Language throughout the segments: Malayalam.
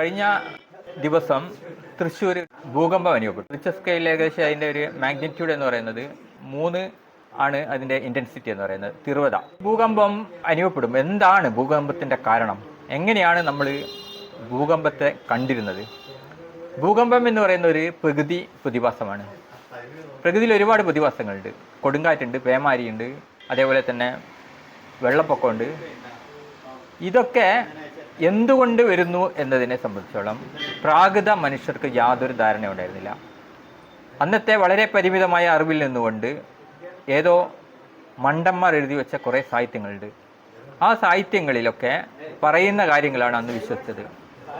കഴിഞ്ഞ ദിവസം തൃശ്ശൂർ ഭൂകമ്പം അനുഭവപ്പെട്ടു. റിച്ച സ്കെയിൽ ഏകദേശം അതിന്റെ ഒരു മാഗ്നിറ്റ്യൂഡ് എന്ന് പറയുന്നത് മൂന്ന് ആണ് അതിന്റെ ഇന്റൻസിറ്റി എന്ന് പറയുന്നത്. തിരുവത. ഭൂകമ്പം അനുഭവപ്പെടും. എന്താണ് ഭൂകമ്പത്തിന്റെ കാരണം? എങ്ങനെയാണ് നമ്മൾ ഭൂകമ്പത്തെ കണ്ടിരുന്നത്? ഭൂകമ്പം എന്ന് പറയുന്ന ഒരു പ്രകൃതി പ്രതിഭാസമാണ്. പ്രകൃതിയിൽ ഒരുപാട് പ്രതിഭാസങ്ങളുണ്ട്. കൊടുങ്കാറ്റുണ്ട് പേമാരിയുണ്ട് അതേപോലെ തന്നെ വെള്ളപ്പൊക്കമുണ്ട്. ഇതൊക്കെ എന്തുകൊണ്ട് വരുന്നു എന്നതിനെ സംബന്ധിച്ചോളം പ്രാകൃത മനുഷ്യർക്ക് യാതൊരു ധാരണ ഉണ്ടായിരുന്നില്ല അന്നത്തെ വളരെ പരിമിതമായ അറിവിൽ നിന്നുകൊണ്ട് ഏതോ മണ്ടന്മാർ എഴുതി വെച്ച കുറേ സാഹിത്യങ്ങളുണ്ട്. ആ സാഹിത്യങ്ങളിലൊക്കെ പറയുന്ന കാര്യങ്ങളാണ് അന്ന് വിശ്വസിച്ചത്.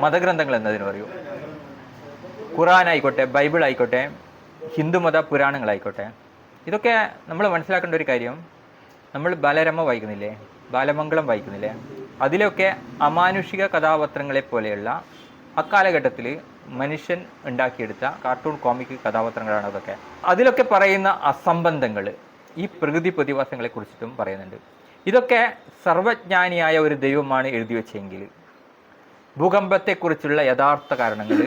മതഗ്രന്ഥങ്ങൾ എന്നതിന് പറയൂ. ഖുറാൻ ആയിക്കോട്ടെ ബൈബിൾ ആയിക്കോട്ടെ ഹിന്ദുമത പുരാണങ്ങളായിക്കോട്ടെ ഇതൊക്കെ നമ്മൾ മനസ്സിലാക്കേണ്ട ഒരു കാര്യം നമ്മൾ ബാലരമ വായിക്കുന്നില്ലേ? ബാലമംഗളം വായിക്കുന്നില്ലേ? അതിലൊക്കെ അമാനുഷിക കഥാപാത്രങ്ങളെ പോലെയുള്ള അക്കാലഘട്ടത്തിൽ മനുഷ്യൻ ഉണ്ടാക്കിയെടുത്ത കാർട്ടൂൺ കോമിക് കഥാപാത്രങ്ങളാണ് അതൊക്കെ. അതിലൊക്കെ പറയുന്ന അസംബന്ധങ്ങൾ ഈ പ്രകൃതി പ്രതിഭാസങ്ങളെ കുറിച്ചിട്ടും പറയുന്നുണ്ട്. ഇതൊക്കെ സർവജ്ഞാനിയായ ഒരു ദൈവമാണ് എഴുതി വെച്ചെങ്കിൽ ഭൂകമ്പത്തെക്കുറിച്ചുള്ള യഥാർത്ഥ കാരണങ്ങൾ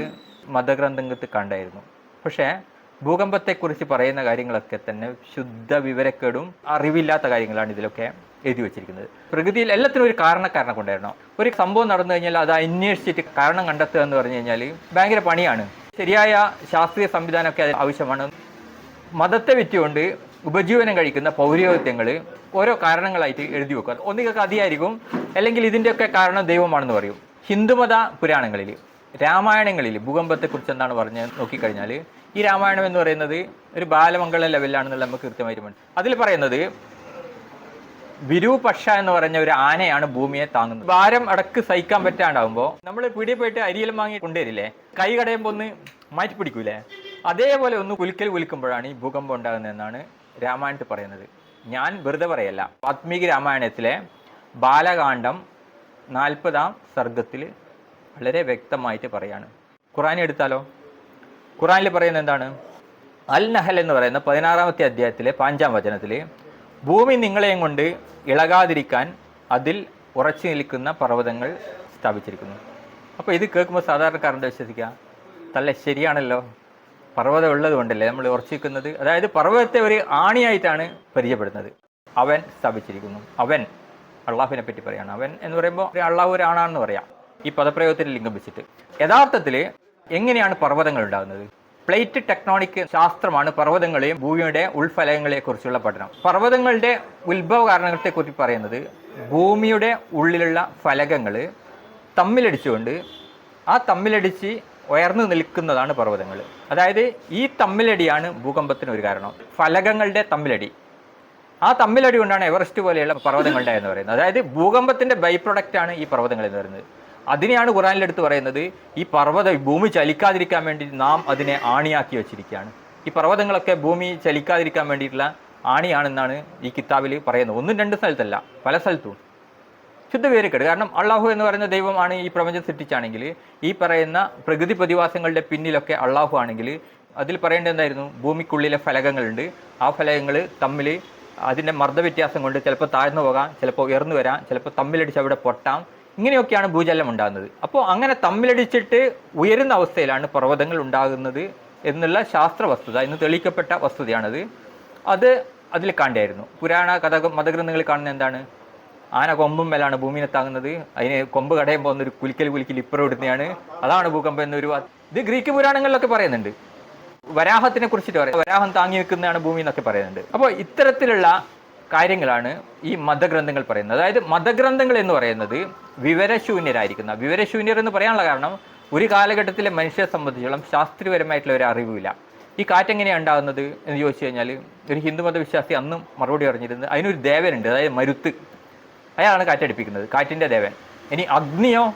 മതഗ്രന്ഥങ്ങൾക്ക് കണ്ടായിരുന്നു. പക്ഷേ ഭൂകമ്പത്തെക്കുറിച്ച് പറയുന്ന കാര്യങ്ങളൊക്കെ തന്നെ ശുദ്ധ വിവരക്കേടും അറിവില്ലാത്ത കാര്യങ്ങളാണ് ഇതിലൊക്കെ എഴുതി വെച്ചിരിക്കുന്നത്. പ്രകൃതിയിൽ എല്ലാത്തിനും ഒരു കാരണക്കാരണം കൊണ്ടായിരുന്നു. ഒരു സംഭവം നടന്നു കഴിഞ്ഞാൽ അത് അന്വേഷിച്ചിട്ട് കാരണം കണ്ടെത്തുക എന്ന് പറഞ്ഞു കഴിഞ്ഞാൽ ഭയങ്കര പണിയാണ്. ശരിയായ ശാസ്ത്രീയ സംവിധാനമൊക്കെ അത് ആവശ്യമാണ്. മതത്തെ വിറ്റുകൊണ്ട് ഉപജീവനം കഴിക്കുന്ന പൗരോഹിത്യങ്ങൾ ഓരോ കാരണങ്ങളായിട്ട് എഴുതി വെക്കുക ഒന്നുകിൽ കഥയായിരിക്കും അല്ലെങ്കിൽ ഇതിന്റെയൊക്കെ കാരണം ദൈവമാണെന്ന് പറയും. ഹിന്ദുമത പുരാണങ്ങളിൽ രാമായണങ്ങളിൽ ഭൂകമ്പത്തെക്കുറിച്ച് എന്താണ് പറഞ്ഞ് നോക്കിക്കഴിഞ്ഞാൽ ഈ രാമായണം എന്ന് പറയുന്നത് ഒരു ബാലമംഗള ലെവലിലാണെന്നുള്ള നമുക്ക് കൃത്യമായിട്ട് മനസ്സിലാക്കും അതിൽ പറയുന്നത് വിരൂപക്ഷ എന്ന് പറഞ്ഞ ഒരു ആനയാണ് ഭൂമിയെ താങ്ങുന്നത്. ഭാരം അടക്ക് സഹിക്കാൻ പറ്റാണ്ടാവുമ്പോൾ നമ്മൾ പിടിയിൽ പോയിട്ട് അരിയെല്ലാം വാങ്ങി കൊണ്ടുവരില്ലേ? കൈ കടയുമ്പോൾ ഒന്ന് മാറ്റി പിടിക്കൂലേ? അതേപോലെ ഒന്ന് കുലുക്കൽ കുലുക്കുമ്പോഴാണ് ഈ ഭൂകമ്പം ഉണ്ടാകുന്നതെന്നാണ് രാമായണത്തിൽ പറയുന്നത്. ഞാൻ വെറുതെ പറയല്ല. വാത്മീകി രാമായണത്തിലെ ബാലകാന്ഡം നാൽപ്പതാം സർഗത്തിൽ വളരെ വ്യക്തമായിട്ട് പറയാണ്. ഖുറാൻ എടുത്താലോ? ഖുറാനിൽ പറയുന്നത് എന്താണ്? അൽ നഹൽ എന്ന് പറയുന്ന പതിനാറാമത്തെ അധ്യായത്തിലെ പാഞ്ചാം വചനത്തിൽ ഭൂമി നിങ്ങളെയും കൊണ്ട് ഇളകാതിരിക്കാൻ അതിൽ ഉറച്ചു നിൽക്കുന്ന പർവതങ്ങൾ സ്ഥാപിച്ചിരിക്കുന്നു. അപ്പോൾ ഇത് കേൾക്കുമ്പോൾ സാധാരണക്കാരന്റെ വിശ്വസിക്കുക തല്ല ശരിയാണല്ലോ. പർവതം ഉള്ളത് കൊണ്ടല്ലേ നമ്മൾ ഉറച്ചിരിക്കുന്നത് അതായത് പർവതത്തെ ഒരു ആണിയായിട്ടാണ് പരിചയപ്പെടുന്നത്. അവൻ സ്ഥാപിച്ചിരിക്കുന്നു. അവൻ അള്ളാഹുവിനെ പറ്റി പറയാണ്. അവൻ എന്ന് പറയുമ്പോൾ അള്ളാഹു ഒരു ആണാണെന്ന് പറയാം. ഈ പദപ്രയോഗത്തിൽ ലിംഗം വെച്ചിട്ട്. യഥാർത്ഥത്തിൽ എങ്ങനെയാണ് പർവതങ്ങൾ ഉണ്ടാകുന്നത്? പ്ലേറ്റ് ടെക്നോണിക് ശാസ്ത്രമാണ് പർവതങ്ങളെയും ഭൂമിയുടെ ഉൾഫലങ്ങളെ കുറിച്ചുള്ള പഠനം. പർവതങ്ങളുടെ ഉത്ഭവ കുറിച്ച് പറയുന്നത് ഭൂമിയുടെ ഉള്ളിലുള്ള ഫലകങ്ങൾ തമ്മിലടിച്ചുകൊണ്ട് ആ തമ്മിലടിച്ച് ഉയർന്നു നിൽക്കുന്നതാണ് പർവതങ്ങൾ. അതായത് ഈ തമ്മിലടിയാണ് ഭൂകമ്പത്തിന് ഒരു കാരണം. ഫലകങ്ങളുടെ തമ്മിലടി. ആ തമ്മിലടി കൊണ്ടാണ് എവറസ്റ്റ് പോലെയുള്ള പർവതങ്ങളുടെ എന്ന് പറയുന്നത്. അതായത് ഭൂകമ്പത്തിന്റെ ബൈ ആണ് ഈ പർവതങ്ങൾ എന്ന് പറയുന്നത്. അതിനെയാണ് ഖുറാനിലെടുത്ത് പറയുന്നത് ഈ പർവത ഭൂമി ചലിക്കാതിരിക്കാൻ വേണ്ടി നാം അതിനെ ആണിയാക്കി വെച്ചിരിക്കുകയാണ്. ഈ പർവതങ്ങളൊക്കെ ഭൂമി ചലിക്കാതിരിക്കാൻ വേണ്ടിയിട്ടുള്ള ആണിയാണെന്നാണ് ഈ കിതാബിൽ പറയുന്നത്. ഒന്നും രണ്ട് സ്ഥലത്തല്ല പല സ്ഥലത്തും. ശുദ്ധ വിവരക്കേട് കാരണം അള്ളാഹു എന്ന് പറയുന്ന ദൈവമാണ് ഈ പ്രപഞ്ചം സൃഷ്ടിച്ചാണെങ്കിൽ ഈ പറയുന്ന പ്രകൃതി പ്രതിഭാസങ്ങളുടെ പിന്നിലൊക്കെ അള്ളാഹു ആണെങ്കിൽ അതിൽ പറയേണ്ടത് എന്തായിരുന്നു? ഭൂമിക്കുള്ളിലെ ഫലകങ്ങളുണ്ട്. ആ ഫലകങ്ങൾ തമ്മിൽ അതിന്റെ മർദ്ദവ്യത്യാസം കൊണ്ട് ചിലപ്പോൾ താഴ്ന്നു പോകാം ചിലപ്പോൾ ഉയർന്നു വരാം ചിലപ്പോൾ തമ്മിലടിച്ച് അവിടെ പൊട്ടാം. ഇങ്ങനെയൊക്കെയാണ് ഭൂചലനം ഉണ്ടാകുന്നത്. അപ്പോൾ അങ്ങനെ തമ്മിലടിച്ചിട്ട് ഉയരുന്ന അവസ്ഥയിലാണ് പർവതങ്ങൾ ഉണ്ടാകുന്നത് എന്നുള്ള ശാസ്ത്ര വസ്തുത ഇന്ന് തെളിയിക്കപ്പെട്ട വസ്തുതയാണത്. അത് അതിൽ കണ്ടായിരുന്നു പുരാണ കഥ മതഗ്രന്ഥങ്ങൾ കാണുന്ന എന്താണ്? ആന കൊമ്പും മേലാണ് ഭൂമിനെ താങ്ങുന്നത്. അതിന് കൊമ്പ് കടയുമ്പോൾ ഒരു കുലിക്കൽ കുലിക്കൽ ഇപ്പുറം ഇടുന്നതാണ്. അതാണ് ഭൂകമ്പം എന്നൊരു ഇത് ഗ്രീക്ക് പുരാണങ്ങളിലൊക്കെ പറയുന്നുണ്ട്. വരാഹത്തിനെ കുറിച്ചിട്ട് പറയാം. വരാഹം താങ്ങി നിൽക്കുന്നതാണ് ഭൂമി എന്നൊക്കെ പറയുന്നുണ്ട്. അപ്പോൾ ഇത്തരത്തിലുള്ള കാര്യങ്ങളാണ് ഈ മതഗ്രന്ഥങ്ങൾ പറയുന്നത്. അതായത് മതഗ്രന്ഥങ്ങൾ എന്ന് പറയുന്നത് വിവരശൂന്യരായിരിക്കുന്ന വിവരശൂന്യർ എന്ന് പറയാനുള്ള കാരണം ഒരു കാലഘട്ടത്തിലെ മനുഷ്യരെ സംബന്ധിച്ചോളം ശാസ്ത്രീയപരമായിട്ടുള്ള ഒരു അറിവില്ല. ഈ കാറ്റ് എങ്ങനെയാണ് ഉണ്ടാകുന്നത് എന്ന് ചോദിച്ചു കഴിഞ്ഞാൽ ഒരു ഹിന്ദുമത വിശ്വാസി അന്നും മറുപടി പറഞ്ഞിരുന്നത് അതിനൊരു ദേവനുണ്ട് അതായത് മരുത്ത്. അയാളാണ് കാറ്റടിപ്പിക്കുന്നത് കാറ്റിന്റെ ദേവൻ. ഇനി അഗ്നിയോ?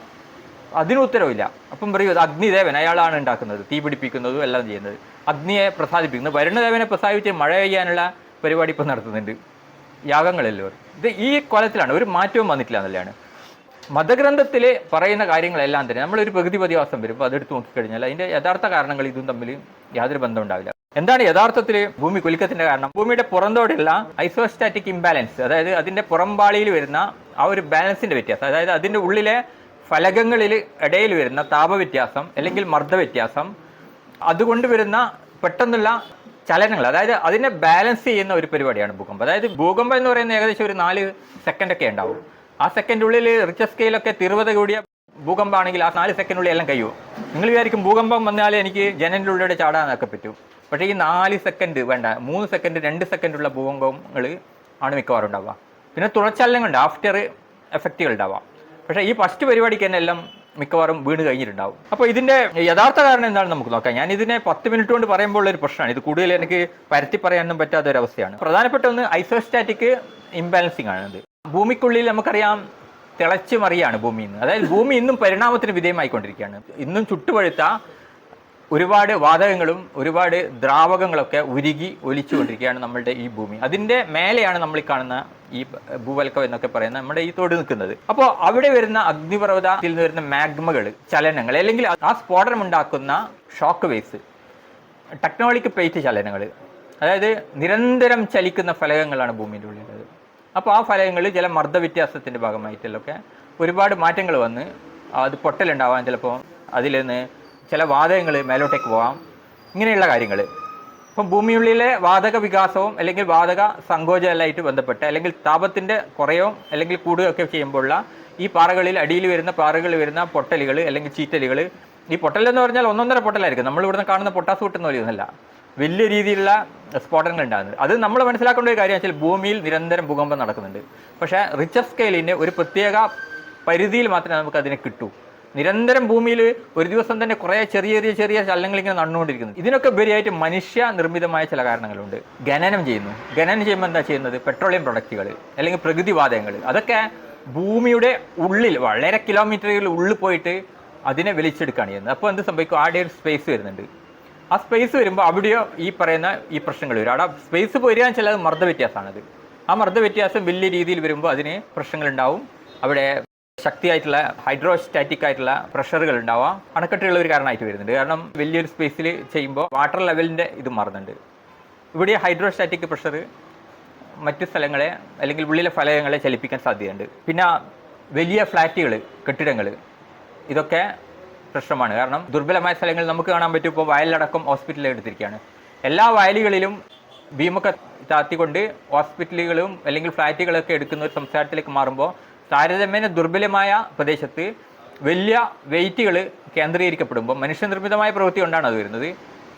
അതിന് ഉത്തരവില്ല. അപ്പം പറയൂ അഗ്നിദേവൻ അയാളാണ് ഉണ്ടാക്കുന്നത് തീ പിടിപ്പിക്കുന്നതും എല്ലാം ചെയ്യുന്നത്. അഗ്നിയെ പ്രസാദിപ്പിക്കുന്നത് വരുണദേവനെ പ്രസാദിപ്പിച്ച് മഴ പെയ്യാനുള്ള പരിപാടി ഇപ്പം നടത്തുന്നുണ്ട്. യാഗങ്ങളെല്ലാം ഇത് ഈ കൊലത്തിലാണ് ഒരു മാറ്റവും വന്നിട്ടില്ല എന്നുള്ളതാണ്. മതഗ്രന്ഥത്തിൽ പറയുന്ന കാര്യങ്ങളെല്ലാം തന്നെ നമ്മളൊരു പ്രകൃതി പതിവാസം വരുമ്പോൾ അതെടുത്ത് നോക്കിക്കഴിഞ്ഞാൽ അതിന്റെ യഥാർത്ഥ കാരണങ്ങൾ ഇതും തമ്മിൽ യാതൊരു ബന്ധം ഉണ്ടാവില്ല. എന്താണ് യഥാർത്ഥത്തിൽ ഭൂമി കുലുക്കത്തിന്റെ കാരണം? ഭൂമിയുടെ പുറന്തോടുള്ള ഐസോസ്റ്റാറ്റിക് ഇംബാലൻസ് അതായത് അതിന്റെ പുറംപാളിയിൽ വരുന്ന ആ ഒരു ബാലൻസിന്റെ വ്യത്യാസം അതായത് അതിന്റെ ഉള്ളിലെ ഫലകങ്ങളിൽ ഇടയിൽ വരുന്ന താപവ്യത്യാസം അല്ലെങ്കിൽ മർദ്ദവ്യത്യാസം അതുകൊണ്ട് വരുന്ന പെട്ടെന്നുള്ള ചലനങ്ങൾ അതായത് അതിനെ ബാലൻസ് ചെയ്യുന്ന ഒരു പരിപാടിയാണ് ഭൂകമ്പം. അതായത് ഭൂകമ്പം എന്ന് പറയുന്നത് ഏകദേശം ഒരു നാല് സെക്കൻഡ് ഒക്കെ ഉണ്ടാവും. ആ സെക്കൻഡുള്ളിൽ റിച്ച സ്കെയിലൊക്കെ തിരുവത കൂടിയ ഭൂകമ്പമാണെങ്കിൽ ആ നാല് സെക്കൻഡുള്ളിൽ എല്ലാം കഴിയും. നിങ്ങൾ വിചാരിക്കും ഭൂകമ്പം വന്നാൽ എനിക്ക് ജനലിന്റെ ഉള്ളിലൂടെ ചാടാനൊക്കെ പറ്റും. പക്ഷേ ഈ നാല് സെക്കൻഡ് വേണ്ട മൂന്ന് സെക്കൻഡ് രണ്ട് സെക്കൻഡുള്ള ഭൂകമ്പങ്ങൾ ആണ് മിക്കവാറും ഉണ്ടാവുക. പിന്നെ തുടർച്ചലനങ്ങളുണ്ട് ആഫ്റ്റർ എഫക്റ്റുകൾ ഉണ്ടാവാം പക്ഷേ ഈ ഫസ്റ്റ് പരിപാടിക്ക് തന്നെ എല്ലാം മിക്കവാറും വീണ് കഴിഞ്ഞിട്ടുണ്ടാവും. അപ്പോൾ ഇതിന്റെ യഥാർത്ഥ കാരണം എന്താണെന്ന് നമുക്ക് നോക്കാം. ഞാൻ ഇതിനെ പത്ത് മിനിറ്റ് കൊണ്ട് പറയുമ്പോൾ ഉള്ള ഒരു പ്രശ്നമാണ്. ഇത് കൂടുതൽ എനിക്ക് പരത്തി പറയാനൊന്നും പറ്റാത്ത ഒരു അവസ്ഥയാണ് പ്രധാനപ്പെട്ട ഒന്ന് ഐസോസ്റ്റാറ്റിക് ഇംബാലൻസിങ് ഇത് ഭൂമിക്കുള്ളിൽ നമുക്കറിയാം തിളച്ചു മറിയാണ് ഭൂമിയിൽ നിന്ന് അതായത് ഭൂമി ഇന്നും പരിണാമത്തിന് വിധേയമായിക്കൊണ്ടിരിക്കുകയാണ്. ഇന്നും ചുട്ടുപഴുത്ത ഒരുപാട് വാതകങ്ങളും ഒരുപാട് ദ്രാവകങ്ങളൊക്കെ ഉരുകി ഒലിച്ചുകൊണ്ടിരിക്കുകയാണ് നമ്മളുടെ ഈ ഭൂമി. അതിന്റെ മേലെയാണ് നമ്മൾ കാണുന്ന ഈ ഭൂവൽക്കം എന്നൊക്കെ പറയുന്നത് നമ്മുടെ ഈ തോട് നിൽക്കുന്നത്. അപ്പോൾ അവിടെ വരുന്ന അഗ്നിപർവതത്തിൽ നിന്ന് വരുന്ന മാഗ്മകൾ ചലനങ്ങൾ അല്ലെങ്കിൽ ആ സ്ഫോടനം ഉണ്ടാക്കുന്ന ഷോക്ക് വേവ്സ് ടെക്നോളിക് പ്ലേറ്റ് ചലനങ്ങൾ അതായത് നിരന്തരം ചലിക്കുന്ന ഫലകങ്ങളാണ് ഭൂമിയുടെ ഉള്ളിലുള്ളത്. അപ്പോൾ ആ ഫലകങ്ങൾ ചില മർദ്ദ വ്യത്യാസത്തിന്റെ ഭാഗമായിട്ടൊക്കെ ഒരുപാട് മാറ്റങ്ങൾ വന്ന് അത് പൊട്ടലുണ്ടാവാൻ ചിലപ്പോൾ അതിൽ നിന്ന് ചില വാതകങ്ങൾ മേലോട്ടേക്ക് പോകാം. ഇങ്ങനെയുള്ള കാര്യങ്ങൾ. ഇപ്പം ഭൂമിയുള്ളിലെ വാതക വികാസവും അല്ലെങ്കിൽ വാതക സങ്കോചമായിട്ട് ബന്ധപ്പെട്ട് അല്ലെങ്കിൽ താപത്തിന്റെ കുറയോ അല്ലെങ്കിൽ കൂടുകയൊക്കെ ചെയ്യുമ്പോഴുള്ള ഈ പാറകളിൽ അടിയിൽ വരുന്ന പാറകളിൽ വരുന്ന പൊട്ടലുകൾ അല്ലെങ്കിൽ ചീറ്റലുകൾ. ഈ പൊട്ടൽ എന്ന് പറഞ്ഞാൽ ഒന്നൊന്നര പൊട്ടലായിരിക്കും. നമ്മൾ ഇവിടുന്ന് കാണുന്ന പൊട്ടാസ് കൂട്ടുന്ന പോലെയൊന്നുമല്ല വലിയ രീതിയിലുള്ള സ്ഫോടനങ്ങൾ ഉണ്ടാകുന്നത് അത് നമ്മൾ മനസ്സിലാക്കേണ്ട ഒരു കാര്യം വെച്ചാൽ ഭൂമിയിൽ നിരന്തരം ഭൂകമ്പം നടക്കുന്നുണ്ട്. പക്ഷേ റിച്ചർ സ്കെയിലിന്റെ ഒരു പ്രത്യേക പരിധിയിൽ മാത്രമേ നമുക്ക് അതിനെ കിട്ടൂ. നിരന്തരം ഭൂമിയിൽ ഒരു ദിവസം തന്നെ കുറേ ചെറിയ ചെറിയ ചെറിയ ചലനങ്ങൾ ഇങ്ങനെ നടന്നുകൊണ്ടിരിക്കുന്നു. ഇതിനൊക്കെ ഉപരിയായിട്ട് മനുഷ്യ നിർമ്മിതമായ ചില കാരണങ്ങളുണ്ട്. ഖനനം ചെയ്യുന്നു. ഖനനം ചെയ്യുമ്പോൾ എന്താ ചെയ്യുന്നത്? പെട്രോളിയം പ്രൊഡക്റ്റുകൾ അല്ലെങ്കിൽ പ്രകൃതിവാതകങ്ങൾ. അതൊക്കെ ഭൂമിയുടെ ഉള്ളിൽ വളരെ കിലോമീറ്ററുകൾ ഉള്ളിൽ പോയിട്ട് അതിനെ വലിച്ചെടുക്കുകയാണ് ചെയ്യുന്നത്. അപ്പോൾ എന്ത് സംഭവിക്കും? ആടെ ഒരു സ്പേസ് വരുന്നുണ്ട്. ആ സ്പേസ് വരുമ്പോൾ അവിടെയോ ഈ പറയുന്ന ഈ പ്രശ്നങ്ങൾ വരും. അവിടെ സ്പേസ് പോരുക ചില മർദ്ദ വ്യത്യാസമാണത് ആ മർദ്ദ വ്യത്യാസം വലിയ രീതിയിൽ വരുമ്പോൾ അതിന് പ്രശ്നങ്ങളുണ്ടാവും. അവിടെ ശക്തിയായിട്ടുള്ള ഹൈഡ്രോസ്റ്റാറ്റിക് ആയിട്ടുള്ള പ്രഷറുകൾ ഉണ്ടാവാം. അണക്കെട്ടുള്ള ഒരു കാരണമായിട്ട് വരുന്നുണ്ട്. കാരണം വലിയൊരു സ്പേസിൽ ചെയ്യുമ്പോൾ വാട്ടർ ലെവലിന്റെ ഇത് മാറുന്നുണ്ട്. ഇവിടെ ഹൈഡ്രോസ്റ്റാറ്റിക് പ്രഷർ മറ്റ് സ്ഥലങ്ങളെ അല്ലെങ്കിൽ ഉള്ളിലെ ഫലകങ്ങളെ ചലിപ്പിക്കാൻ സാധ്യതയുണ്ട്. പിന്നെ വലിയ ഫ്ലാറ്റുകൾ കെട്ടിടങ്ങൾ ഇതൊക്കെ പ്രശ്നമാണ്. കാരണം ദുർബലമായ സ്ഥലങ്ങൾ നമുക്ക് കാണാൻ പറ്റും. ഇപ്പോൾ വയലിലടക്കം ഹോസ്പിറ്റലിൽ എടുത്തിരിക്കുകയാണ്. എല്ലാ വയലുകളിലും ഭീമൊക്കെ താത്തിക്കൊണ്ട് ഹോസ്പിറ്റലുകളും അല്ലെങ്കിൽ ഫ്ലാറ്റുകളൊക്കെ എടുക്കുന്ന ഒരു സംസ്ഥാനത്തിലേക്ക് മാറുമ്പോൾ താരതമ്യേന ദുർബലമായ പ്രദേശത്ത് വലിയ വെയിറ്റുകൾ കേന്ദ്രീകരിക്കപ്പെടുമ്പോൾ മനുഷ്യനിർമ്മിതമായ പ്രവൃത്തി കൊണ്ടാണ് അത് വരുന്നത്.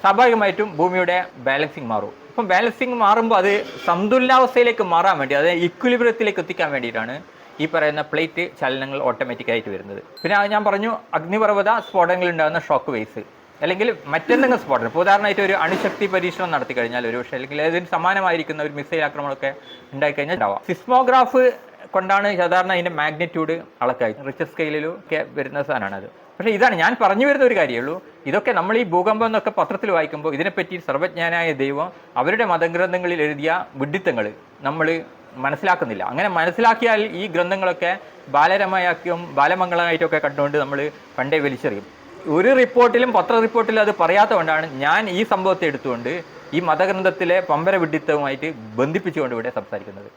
സ്വാഭാവികമായിട്ടും ഭൂമിയുടെ ബാലൻസിങ് മാറും. അപ്പം ബാലൻസിങ് മാറുമ്പോൾ അത് സന്തുലിതാവസ്ഥയിലേക്ക് മാറാൻ വേണ്ടി അതായത് ഇക്വിലിബ്രിയത്തിലേക്ക് എത്തിക്കാൻ വേണ്ടിയിട്ടാണ് ഈ പറയുന്ന പ്ലേറ്റ് ചലനങ്ങൾ ഓട്ടോമാറ്റിക്കായിട്ട് വരുന്നത്. പിന്നെ ഞാൻ പറഞ്ഞു അഗ്നിപർവത സ്ഫോടനങ്ങളിൽ ഉണ്ടാകുന്ന ഷോക്ക് വേസ് അല്ലെങ്കിൽ മറ്റെന്തെങ്കിലും സ്ഫോടനം. ഇപ്പോൾ ഉദാഹരണമായിട്ട് ഒരു അണുശക്തി പരീക്ഷണം നടത്തി കഴിഞ്ഞാൽ ഒരു പക്ഷേ അല്ലെങ്കിൽ അതിന് സമാനമായിരിക്കുന്ന ഒരു മിസൈൽ ആക്രമണമൊക്കെ ഉണ്ടായിക്കഴിഞ്ഞാൽ ഉണ്ടാവാം. സിസ്മോഗ്രാഫ് കൊണ്ടാണ് സാധാരണ അതിന്റെ മാഗ്നിറ്റ്യൂഡ് അളക്കായി. റിച്ചർ സ്കെയിലിലും ഒക്കെ വരുന്ന സാധനമാണ് അത്. പക്ഷേ ഇതാണ് ഞാൻ പറഞ്ഞു വരുന്ന ഒരു കാര്യമുള്ളൂ ഇതൊക്കെ നമ്മൾ ഈ ഭൂകമ്പം എന്നൊക്കെ പത്രത്തിൽ വായിക്കുമ്പോൾ ഇതിനെപ്പറ്റി സർവജ്ഞാനായ ദൈവം അവരുടെ മതഗ്രന്ഥങ്ങളിൽ എഴുതിയ വിഡിത്തങ്ങൾ നമ്മൾ മനസ്സിലാക്കുന്നില്ല. അങ്ങനെ മനസ്സിലാക്കിയാൽ ഈ ഗ്രന്ഥങ്ങളൊക്കെ ബാലരമയാക്കിയും ബാലമംഗളമായിട്ടൊക്കെ കണ്ടുകൊണ്ട് നമ്മൾ പണ്ടേ വലിച്ചെറിയും. ഒരു റിപ്പോർട്ടിലും പത്ര റിപ്പോർട്ടിലും അത് പറയാത്തതുകൊണ്ടാണ് ഞാൻ ഈ സംഭവത്തെ എടുത്തുകൊണ്ട് ഈ മതഗ്രന്ഥത്തിലെ പമ്പര വിഡിത്തവുമായിട്ട് ബന്ധിപ്പിച്ചുകൊണ്ട് ഇവിടെ സംസാരിക്കുന്നത്.